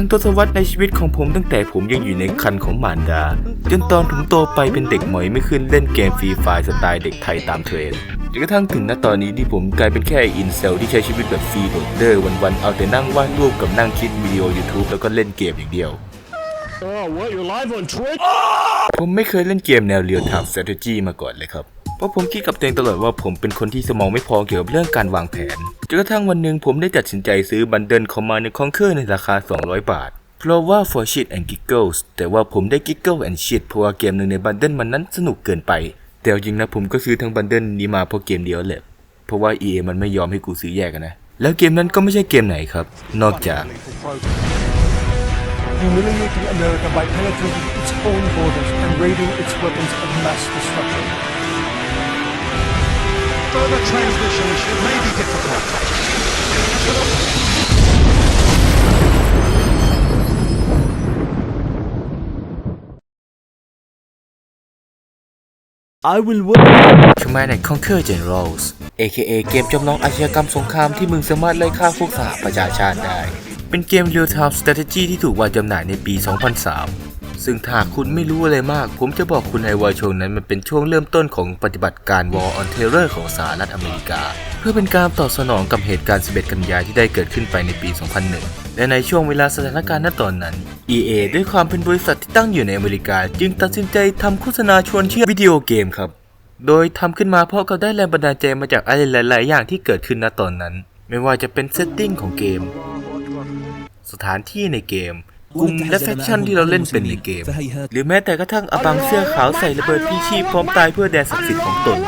งทศวรรษในชีวิตของผมตั้งแต่ผมยังอยู่ในคันของมารดา จนตอนผมโตไปเป็นเด็กหมอยไม่ขึ้นเล่นเกมฟรีไฟล์สไตล์เด็กไทยตามเทรนด์จนกระทั่งถึงณตอนนี้ที่ผมกลายเป็นแค่อินเซลที่ใช้ชีวิตแบบฟรีโหลดเดอร์วันๆเอาแต่นั่งวาดรูปกับนั่งคิดวิดีโอ YouTube แล้วก็เล่นเกมอย่างเดียว Oh, what? You're live on Twitch? ผมไม่เคยเล่นเกมแนว Real Time Strategy มาก่อนเลยครับ เพราะผมคิดกับตัวเองตลอดว่าผมเป็นคนที่สมองไม่พอเกี่ยวกับเรื่องการวางแผนจนกระทั่งวันหนึ่งผมได้ตัดสินใจซื้อบันเดิลคอมมาในคองเคอร์ในราคา 200 บาท เพราะว่า for shit and giggles แต่ว่าผมได้ giggle and shit เพราะว่าเกมหนึ่งในบันเดิลมันนั้นสนุกเกินไป แต่จริงนะผมก็ซื้อทั้งบันเดิลนี้มาเพราะเกมเดียวแหละเพราะว่า EA มันไม่ยอมให้กูซื้อแยกนนะแล้วเกมนั้นก็ไม่ใช่เกมไหนครับ นอกจาก humiliating America by penetrating its own borders and raiding its weapons of mass destruction. Further transmissions may be difficult. I will work. Command and Conquer Generals AKA เกมจำลองอาชญากรรมสงครามที่มึงสามารถไล่ฆ่าพวกสหประชาชาติได้ เป็นเกม Real Time Strategy ที่ถูกวางจำหน่ายในปี 2003 ซึ่งถ้าคุณไม่รู้อะไรมาก ผมจะบอกคุณในว่าช่วงนั้นมันเป็นช่วงเริ่มต้นของปฏิบัติการ War on Terror ของสหรัฐอเมริกา เพื่อเป็นการตอบสนองกับเหตุการณ์ 11 กันยายนที่ได้เกิดขึ้นไปในปี 2001 และในช่วงเวลาสถานการณ์ณตอนนั้น EA ด้วยความเป็นบริษัทที่ตั้งอยู่ในอเมริกา จึงตัดสินใจทำโฆษณาชวนเชื่อวิดีโอเกมครับ โดยทำขึ้นมาเพราะเขาได้แรงบันดาลใจมาจากอะไรหลาย ๆ อย่างที่เกิดขึ้นณตอนนั้น ไม่ว่าจะเป็นเซตติ้งของเกม สถานที่ในเกมกลุ่มและแฟคชั่นที่เราเล่นเป็นในเกม หรือแม้แต่กระทั่งอบังเสื้อขาวใส่ระเบิดพี่ชีพพร้อมตายเพื่อแดนศักดิ์สิทธิ์ของตน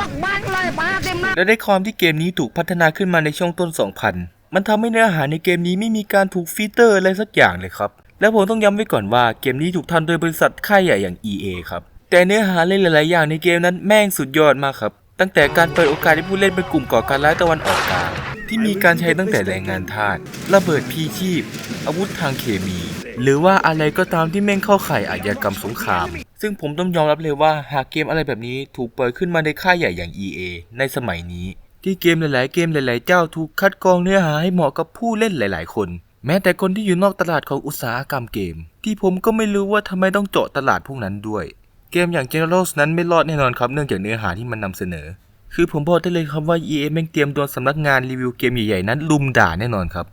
และในความที่เกมนี้ถูกพัฒนาขึ้นมาในช่วงต้น 2000 มันทำให้เนื้อหาในเกมนี้ไม่มีการถูกฟีเตอร์อะไรสักอย่างเลยครับ และผมต้องย้ำไว้ก่อนว่าเกมนี้ถูกทำโดยบริษัทค่ายใหญ่อย่าง EA ครับ แต่เนื้อหาหลายๆอย่างในเกมนั้นแม่งสุดยอดมากครับ ตั้งแต่การเปิดโอกาสให้ผู้เล่นเป็นกลุ่มก่อการร้ายตะวันออกกลางที่มีการใช้ตั้งแต่แรงงานทาสระเบิดพีชีพ อาวุธทางเคมี หรือว่าอะไรก็ตามที่แม่งเข้าข่ายอาชญากรรมสงคราม ซึ่งผมต้องยอมรับเลยว่าหากเกมอะไรแบบนี้ถูกเปิดขึ้นมาในค่ายใหญ่อย่าง EA ในสมัยนี้ ที่เกมหลาย ๆ เกมหลาย ๆ เจ้าถูกคัดกรองเนื้อหาให้เหมาะกับผู้เล่นหลาย ๆ คน แม้แต่คนที่อยู่นอกตลาดของอุตสาหกรรมเกม ที่ผมก็ไม่รู้ว่าทำไมต้องเจาะตลาดพวกนั้นด้วย เกมอย่าง Generals นั้นไม่รอดแน่นอนครับเนื่องจากเนื้อหาที่มันนำเสนอ คือผมบอกได้เลยครับว่า EA แม่งเตรียมโดนสำนักงานรีวิวเกมใหญ่ๆนั้นลุมด่าแน่นอนครับ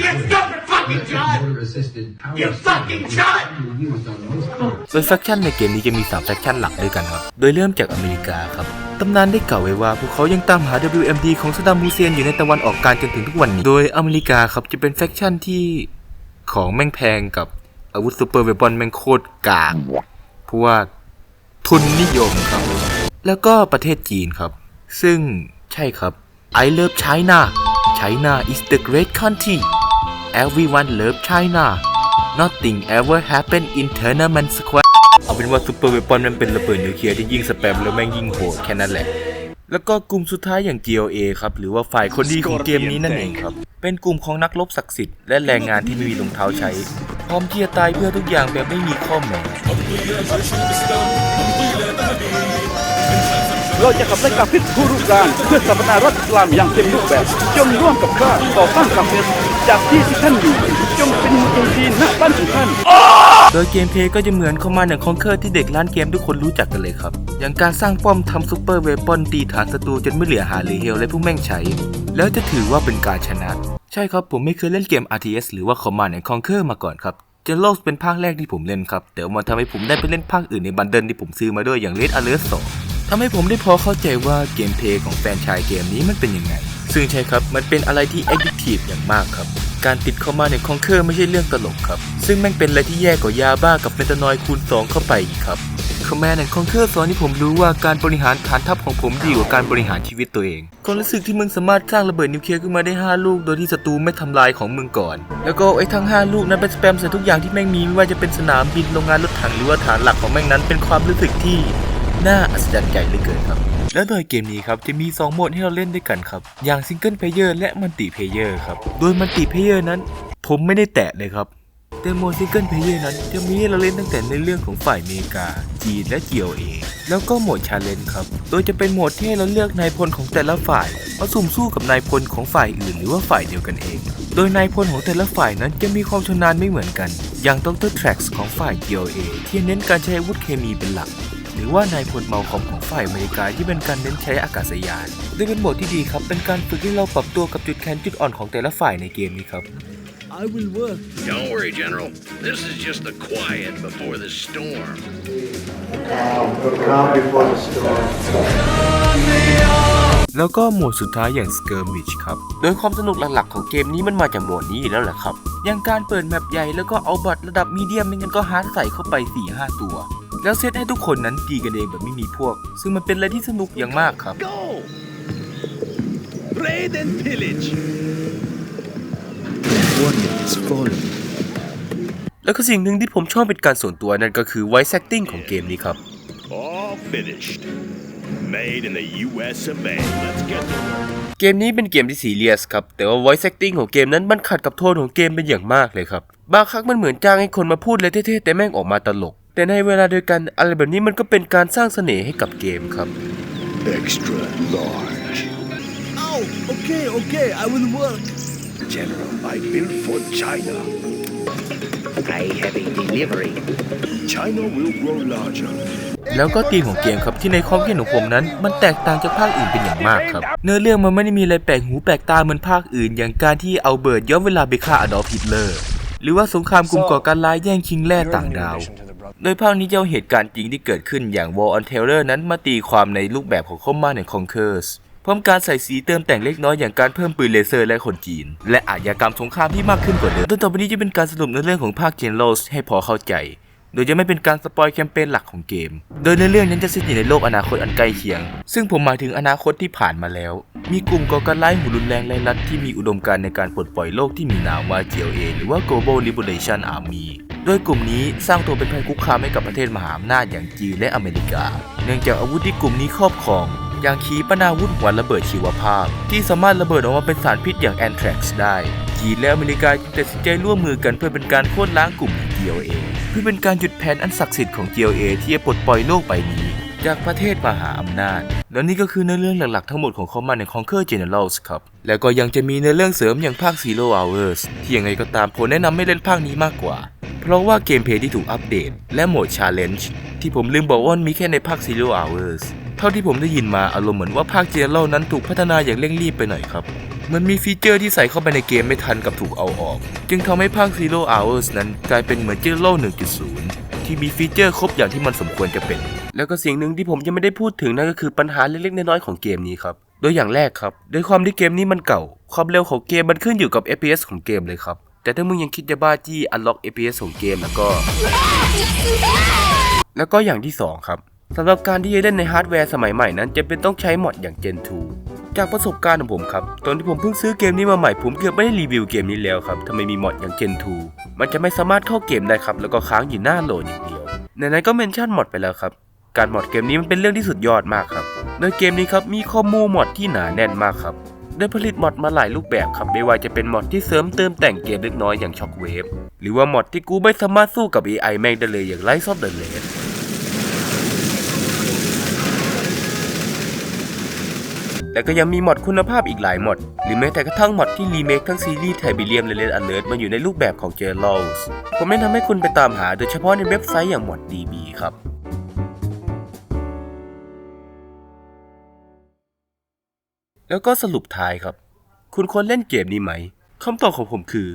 You stupid fucking cunt! You fucking cunt! โดยแฟคชั่นในเกมนี้จะมี3แฟคชั่นหลักด้วยกันครับ โดยเริ่มจากอเมริกาครับ ตำนานได้กล่าวไว้ว่าพวกเขายังตามหา WMD ของซ d ด a ม h ูเซียนอยู่ในตะวันออกกลางจนถึงทุกวันนี้ โดยอเมริกาครับจะเป็นแฟคชั่นที่ของแม่งแพงกับอาวุธซูเปอร์เวปอนแม่งโคตรกากเพราะว่า ทุนนิยมครับ แล้วก็ประเทศจีนครับ ซึ่งใช่ครับ I love China China is the great country everyone love China nothing ever happen in Tournament Square เอาเป็นว่าซูเปอร์เวปอนมันเป็นระเบิดนิวเคลียร์ที่ยิงสแปมแล้วแม่งยิงโหดแค่นั้นแหละ แล้วก็กลุ่มสุดท้ายอย่าง GLA ครับ หรือว่าฝ่ายคนดีของเกมนี้นั่นเองครับ เป็นกลุ่มของนักรบศักดิ์สิทธิ์และแรงงานที่ไม่มีรองเท้าใช้ พร้อมที่จะตายเพื่อทุกอย่างแบบไม่มีข้อแม้ เราจะขับไล่กาพิษทุรุการเพื่อสถาปนารัฐอิสลามอย่างเต็มรูปแบบจงร่วมกับข้าต่อต้านกาพิษจากที่ที่ท่านอยู่จงเป็นมุสลิมณบ้านของท่านโดยเกมเพลย์ก็จะเหมือนเข้ามาอย่งคอนเคอร์ที่เด็กร้านเกมทุกคนรู้จักกันเลยครับ อย่างการสร้างป้อมทำซูเปอร์เวปอนตีฐานศัตรูจนไม่เหลือหาหลือเฮลและพวกแม่งใช้ แล้วจะถือว่าเป็นการชนะ ใช่ครับผมไม่เคยเล่นเกม RTS หรือว่า Command and Conquer มาก่อนครับเจนโลสเป็นภาคแรกที่ผมเล่นครับ แต่มันทำให้ผมได้ไปเล่นภาคอื่นในบันเดิลที่ผมซื้อมาด้วยอย่าง Red Alert 2 ทำให้ผมได้พอเข้าใจว่าเกมเพลย์ของแฟนชายเกมนี้มันเป็นยังไง ซึ่งใช่ครับ มันเป็นอะไรที่ addictive อย่างมากครับ การติดเข้ามาในคองเคอร์ไม่ใช่เรื่องตลกครับ ซึ่งแม่งเป็นอะไรที่แย่กว่ายาบ้ากับเฟนตานอยคูณ 2 เข้าไปอีกครับคอมแมนด์คองเคอร์สอนที่ผมรู้ว่าการบริหารฐานทัพของผมดีกว่าการบริหารชีวิตตัวเองความรู้สึกที่มึงสามารถสร้างระเบิดนิวเคลียร์ขึ้นมาได้ 5 ลูก โดยที่ศัตรูไม่ทำลายของมึงก่อน แล้วก็ไอ้ทั้ง 5 ลูกนั้นเป็นสแปมใส่ทุกอย่างที่แม่งมีไม่ว่าจะเป็นสนามบินโรงงานรถถังหรือว่าฐานหลักของแม่งนั้นเป็นความรู้สึกที่ น่าอัศจรรย์ใจเหลือเกินครับและโดยเกมนี้ครับจะมี 2 โหมดให้เราเล่นด้วยกันครับ อย่างซิงเกิลเพลเยอร์และมัลติเพลเยอร์ครับ โดยมัลติเพลเยอร์นั้น ผมไม่ได้แตะเลยครับ แต่โหมดซิงเกิลเพลเยอร์นั้นจะมีให้เราเล่นตั้งแต่ในเรื่องของฝ่ายอเมริกา จีนและ GOA แล้วก็โหมดชาเลนจ์ครับ โดยจะเป็นโหมดที่ให้เราเลือกนายพลของแต่ละฝ่ายมาสุ่มสู้กับนายพลของฝ่ายอื่นหรือว่าฝ่ายเดียวกันเอง โดยนายพลของแต่ละฝ่ายนั้นจะมีความชำนาญไม่เหมือนกัน อย่างดรแทร็กซ์ของฝ่าย GOA ที่เน้นการใช้อาวุธเคมีเป็นหลัก หรือว่านายพลเมาคอมของฝ่ายอเมริกาที่เป็นการเน้นใช้อากาศยานโดยเป็นโหมดที่ดีครับ เป็นการฝึกให้เราปรับตัวกับจุดแข็งจุดอ่อนของแต่ละฝ่ายในเกมนี้ครับ Don't worry, General. This is just the quiet before the storm. แล้วก็โหมดสุดท้ายอย่าง Skirmish ครับ โดยความสนุกหลักๆของเกมนี้มันมาจากโหมดนี้อยู่แล้วแหละครับ อย่างการเปิดแมปใหญ่แล้วก็เอาบัตรระดับมีเดียมไม่งั้นก็ฮาร์ดใส่เข้าไป 4-5 ตัว แล้วเซตให้ทุกคนนั้นตีกันเองแบบไม่มีพวก ซึ่งมันเป็นอะไรที่สนุกอย่างมากครับ Go! Raid and pillage. แล้วก็สิ่งหนึ่งที่ผมชอบเป็นการส่วนตัวนั่นก็คือ voice acting ของเกมนี้ครับ All finished. Made in the U.S. of A. Let's get to work. เกมนี้เป็นเกมที่ซีเรียสครับ แต่ว่า voice acting ของเกมนั้นมันขัดกับโทนของเกมเป็นอย่างมากเลยครับ บางครั้งมันเหมือนจ้างให้คนมาพูดเลยเท่ๆ แต่แม่งออกมาตลก แต่ในเวลาเดียวกันอะไรแบบนี้มันก็เป็นการสร้างเสน่ห์ให้กับเกมครับ Extra large. Oh, okay, okay, I will work. General, I built for China. I have a delivery. China will grow larger. แล้วก็ธีมของเกมครับที่ในความคิดของผมนั้น มันแตกต่างจากภาคอื่นเป็นอย่างมากครับ เนื้อเรื่องมันไม่ได้มีอะไรแปลกหูแปลกตาเหมือนภาคอื่น อย่างการที่เอาเบิร์ดย้อนเวลาไปฆ่าอดอล์ฟฮิตเลอร์ หรือว่าสงครามกลุ่มก่อการร้ายแย่งชิงแร่ต่างดาว โดยภาคนี้จะเอาเหตุการณ์จริงที่เกิดขึ้นอย่าง War on Terror นั้นมาตีความในรูปแบบของ Command and Conquers พร้อมการใส่สีเติมแต่งเล็กน้อยอย่างการเพิ่มปืนเลเซอร์และคนจีน และอาชญากรรมสงครามที่มากขึ้นกว่าเดิมต้นต่อไปนี้จะเป็นการสรุปในเรื่องของภาคเจนโรสให้พอเข้าใจ โดยจะไม่เป็นการสปอยแคมเปญหลักของเกม โดยในเรื่องนั้นจะเซตอยู่ในโลกอนาคตอันใกล้เคียง ซึ่งผมหมายถึงอนาคตที่ผ่านมาแล้ว มีกลุ่มก่อการร้ายหูรุนแรงไร้ลัดที่มีอุดมการณ์ในการปลดปล่อยโลกที่มีนามว่า GLA หรือว่า Global Liberation Army โดยกลุ่มนี้สร้างตัวเป็นภัยคุกคามให้กับประเทศมหาอำนาจอย่างจีนและอเมริกา เนื่องจากอาวุธที่กลุ่มนี้ครอบครอง อย่างขีปนาวุธหัวระเบิดชีวภาพ ที่สามารถระเบิดออกมาเป็นสารพิษอย่างแอนแทรกซ์ได้จีนและอเมริกาจึงตัดสินใจร่วมมือกันเพื่อเป็นการโค่นล้างกลุ่ม GLA เพื่อเป็นการหยุดแผนอันศักดิ์สิทธิ์ของ GLA ที่จะปลดปล่อยโลกใบนี้ จากประเทศมหาอำนาจ และนี่ก็คือเนื้อเรื่องหลักๆทั้งหมดของ Command and Conquer Generals ครับ แล้วก็ยังจะมีเนื้อเรื่องเสริมอย่างภาค Zero Hours ที่ยังไงก็ตามผมแนะนำไม่เล่นภาคนี้มากกว่า เพราะว่าเกมเพลย์ที่ถูกอัปเดต และโหมด Challenge ที่ผมลืมบอกว่ามันมีแค่ในภาค Zero Hours เท่าที่ผมได้ยินมาอารมณ์เหมือนว่าภาค General นั้นถูกพัฒนาอย่างเร่งรีบไปหน่อยครับ มันมีฟีเจอร์ที่ใส่เข้าไปในเกมไม่ทันกับถูกเอาออก จึงทำให้ภาค Zero Hours นั้นกลายเป็นเหมือน General 1.0 ที่มีฟีเจอร์ครบอย่างที่มันสมควรจะเป็น แล้วก็สิ่งหนึ่งที่ผมยังไม่ได้พูดถึงนั่นก็คือปัญหาเล็กๆน้อยๆของเกมนี้ครับ โดยอย่างแรกครับด้วยความที่เกมนี้มันเก่า ความเร็วของเกมมันขึ้นอยู่กับ FPS ของเกมเลยครับ แต่ถ้ามึงยังคิดจะบ้าจี้ unlock FPS ของเกมแล้วก็ แล้วก็อย่างที่สองครับ สำหรับการที่จะเล่นในฮาร์ดแวร์สมัยใหม่นั้นจะเป็นต้องใช้มอดอย่าง Gen 2 จากประสบการณ์ของผมครับ ตอนที่ผมเพิ่งซื้อเกมนี้มาใหม่ผมเกือบไม่ได้รีวิวเกมนี้แล้วครับทำไมมีมอดอย่าง Gen 2 มันจะไม่สามารถเข้าเกมได้ครับ แล้วก็ค้างอยู่หน้าโหลดอย่างเดียวไหนๆก็เมนชั่นมอดไปแล้วครับ การมอดเกมนี้มันเป็นเรื่องที่สุดยอดมากครับโดยเกมนี้ครับมีข้อมูลมอดที่หนาแน่นมากครับได้ผลิตมอดมาหลายรูปแบบครับ ไม่ว่าจะเป็นมอดที่เสริมเติมแต่งเกมเล็กน้อยอย่าง Shockwave หรือว่ามอดที่กูไม่สามารถสู้กับ AI แม่งได้เลยอย่าง Rise of the Red แต่ก็ยังมีมอดคุณภาพอีกหลายมอดหรือแม้แต่กระทั่งมอดที่รีเมคทั้งซีรีส์ไทบิเลียมและเลดอเลิร์มาอยู่ในรูปแบบของเจอร์ลส์ผมแนะนำให้คุณไปตามหาโดยเฉพาะในเว็บไซต์อย่างมอด DB ครับแล้วก็สรุปท้ายครับ คุณควรเล่นเกมนี้ไหมคำตอบของผมคือ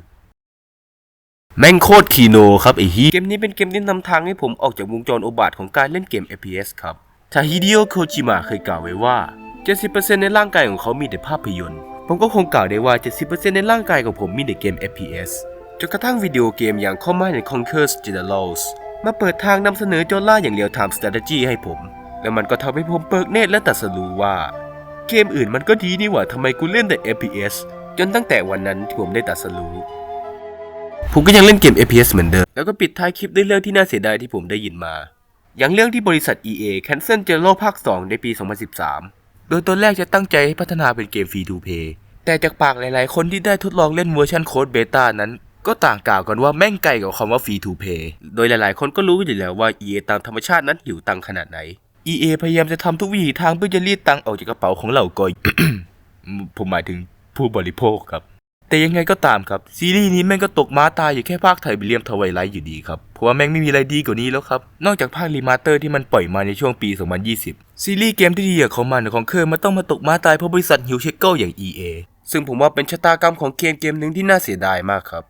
แม่งโคตรคีโนครับไอ้ฮีเกมนี้เป็นเกมที่นำทางให้ผมออกจากวงจรโอบาทของการเล่นเกม FPS ครับทาฮิเดโอโคจิมะเคยกล่าวไว้ว่า 70%ในร่างกายของเขามีแต่ภาพยนตร์ ผมก็คงกล่าวได้ว่า 70%ในร่างกายของผมมีแต่เกม FPS จนกระทั่งวิดีโอเกมอย่าง Command and Conquer Generals มาเปิดทางนำเสนอโจล่าอย่าง Real Time Strategy ให้ผม และมันก็ทำให้ผมเปิกเนตรและตัดสรู้ว่า เกมอื่นมันก็ดีนี่หว่าทำไมกูเล่นแต่ FPS จนตั้งแต่วันนั้นที่ผมได้ตัดสรู้ผมก็ยังเล่นเกม FPS เหมือนเดิม แล้วก็ปิดท้ายคลิปด้วยเรื่องที่น่าเสียดายที่ผมได้ยินมา อย่างเรื่องที่บริษัท EA Cancel j e r o ภาค 2 ในปี 2013 โดยตอนแรกจะตั้งใจให้พัฒนาเป็นเกมฟรีทูเพย์แต่จากปากหลาย ๆ คนที่ได้ทดลองเล่นเวอร์ชันโค้ดเบต้านั้น ก็ต่างกล่าวกันว่าแม่งไกลกับคำว่าฟรีทูเพย์โดยหลาย ๆ คนก็รู้อยู่แล้วว่า EA ตามธรรมชาตินั้นหิวตังขนาดไหน EA พยายามจะทำทุกวิถีทางเพื่อจะรีดตังออกจากกระเป๋าของเหล่ากอย ผมหมายถึงผู้บริโภคครับ แต่ยังไงก็ตามครับ ซีรีส์นี้แม่งก็ตกม้าตายอยู่แค่ภาคไทยบิเลียมทวายไลท์อยู่ดีครับ เพราะว่าแม่งไม่มีอะไรดีกว่านี้แล้วครับ นอกจากภาครีมาสเตอร์ที่มันปล่อยมาในช่วงปี 2020 ซีรีส์เกมที่ดีของมันของเคอร์มันต้องมาตกม้าตายเพราะบริษัทฮิวเชเกิลอย่าง EA ซึ่งผมว่าเป็นชะตากรรมของเกมเกมหนึ่งที่น่าเสียดายมากครับ